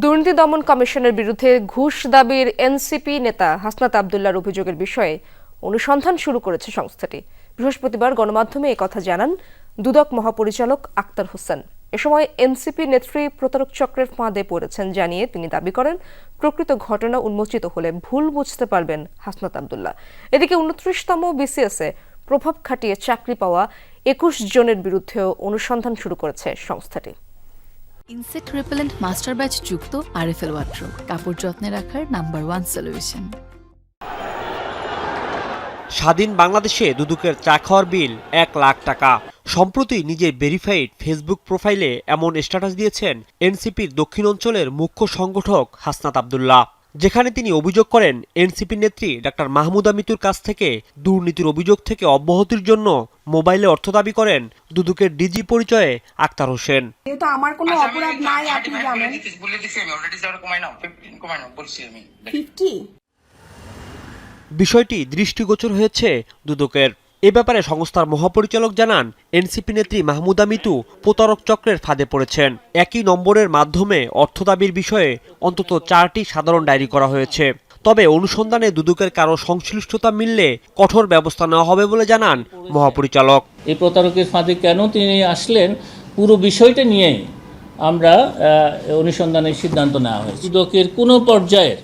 দুর্নীতি দমন কমিশনের বিরুদ্ধে ঘুষ দাবির এনসিপি নেতা হাসনাত আবদুল্লার অভিযোগের বিষয়ে অনুসন্ধান শুরু করেছে সংস্থাটি। বৃহস্পতিবার গণমাধ্যমে কথা জানান দুদক মহাপরিচালক আক্তার হোসেন। এ সময় এনসিপি নেত্রী প্রতারক চক্রের ফাঁদে পড়েছেন জানিয়ে তিনি দাবি করেন, প্রকৃত ঘটনা উন্মোচিত হলে ভুল বুঝতে পারবেন হাসনাত আবদুল্লাহ। এদিকে উনত্রিশতম বিসিএসে প্রভাব খাটিয়ে চাকরি পাওয়া একুশ জনের বিরুদ্ধেও অনুসন্ধান শুরু করেছে সংস্থাটি। ইনসেক্ট রিপেলেন্ট মাস্টার ব্যাচ যুক্ত আরএফএল ওয়াট্রো কাপড় যত্নে রাখার নাম্বার ওয়ান সলিউশন। স্বাধীন বাংলাদেশে দুদুকের চা খাওয়ার বিল এক লাখ টাকা। সম্প্রতি নিজের ভেরিফাইড ফেসবুক প্রোফাইলে এমন স্ট্যাটাস দিয়েছেন এনসিপির দক্ষিণ অঞ্চলের মুখ্য সংগঠক হাসনাত আবদুল্লাহ। যেখানে তিনি অভিযোগ করেন এনসিপি নেত্রী ডাক্তার মাহমুদা মিতুর কাছ থেকে দুর্নীতির অভিযোগ থেকে অব্যাহতির জন্য মোবাইলে অর্থ দাবি করেন দুদকের ডিজি পরিচয়ে আক্তার হোসেন। যেহেতু আমার কোনো আচ্ছা, অপরাধ নাই আপনি জানেন। বিষয়টি দৃষ্টিগোচর হয়েছে দুদকের। এ ব্যাপারে সংস্থার মহাপরিচালক জানান, এনসিপি নেত্রী মাহমুদা মিতু প্রতারক চক্রের ফাঁদে পড়েছেন। একই নম্বরের মাধ্যমে অর্থ দাবির বিষয়ে অন্তত চারটি সাধারণ ডায়েরি করা হয়েছে। তবে অনুসন্ধানে দুদকের কারও সংশ্লিষ্টতা মিললে কঠোর ব্যবস্থা নেওয়া হবে বলে জানান মহাপরিচালক। এই প্রতারকের ফাঁদে কেন তিনি আসলেন? পুরো বিষয়টা নিয়েই আমরা অনুসন্ধানের সিদ্ধান্ত নেওয়া হয়েছে। দুদকের কোনো পর্যায়ের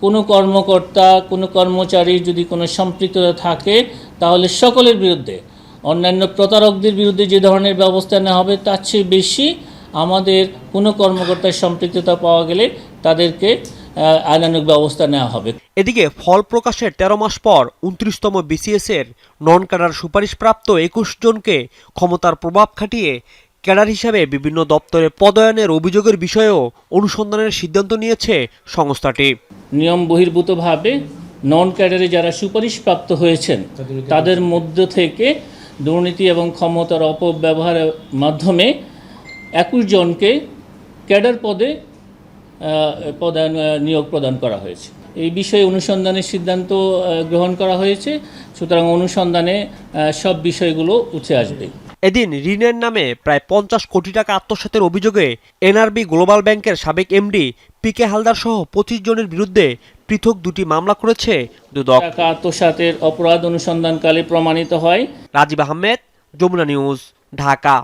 কোনো কর্মকর্তা কোনো কর্মচারী যদি কোনো সম্পৃক্ততা থাকে তাহলে সকলের বিরুদ্ধে। অন্যান্য প্রতারকদের বিরুদ্ধে যে ধরনের ব্যবস্থা নেওয়া হবে তার চেয়ে বেশি আমাদের কোনো কর্মকর্তার সম্পৃক্ততা পাওয়া গেলে তাদেরকে আহ, আইনানুগ ব্যবস্থা নেওয়া হবে। এদিকে ফল প্রকাশের তেরো মাস পর উনত্রিশতম বিসিএস এর নন ক্যাডার সুপারিশপ্রাপ্ত একুশ জনকে ক্ষমতার প্রভাব খাটিয়ে ক্যাডার হিসাবে বিভিন্ন দপ্তরে পদায়নের অভিযোগের বিষয়েও অনুসন্ধানের সিদ্ধান্ত নিয়েছে সংস্থাটি। নিয়ম বহির্ভূতভাবে নন ক্যাডারে যারা সুপারিশপ্রাপ্ত হয়েছেন, তাদের মধ্য থেকে দুর্নীতি এবং ক্ষমতার অপব্যবহারের মাধ্যমে একুশ জনকে ক্যাডার পদে প্রদান নিয়োগ প্রদান করা হয়েছে। এই বিষয়ে অনুসন্ধানের সিদ্ধান্ত গ্রহণ করা হয়েছে। সুতরাং অনুসন্ধানে সব বিষয়গুলো উঠে আসবে। এদিন ঋণের নামে প্রায় পঞ্চাশ কোটি টাকা আত্মসাতের অভিযোগে এনআরবি গ্লোবাল ব্যাংকের সাবেক এমডি পি কে হালদার সহ পঁচিশ জনের বিরুদ্ধে পৃথক দুটি মামলা করেছে দুদক। টাকা আত্মসাতের অপরাধ অনুসন্ধানকালে প্রমাণিত হয়। রাজীব আহমেদ যমুনা নিউজ ঢাকা।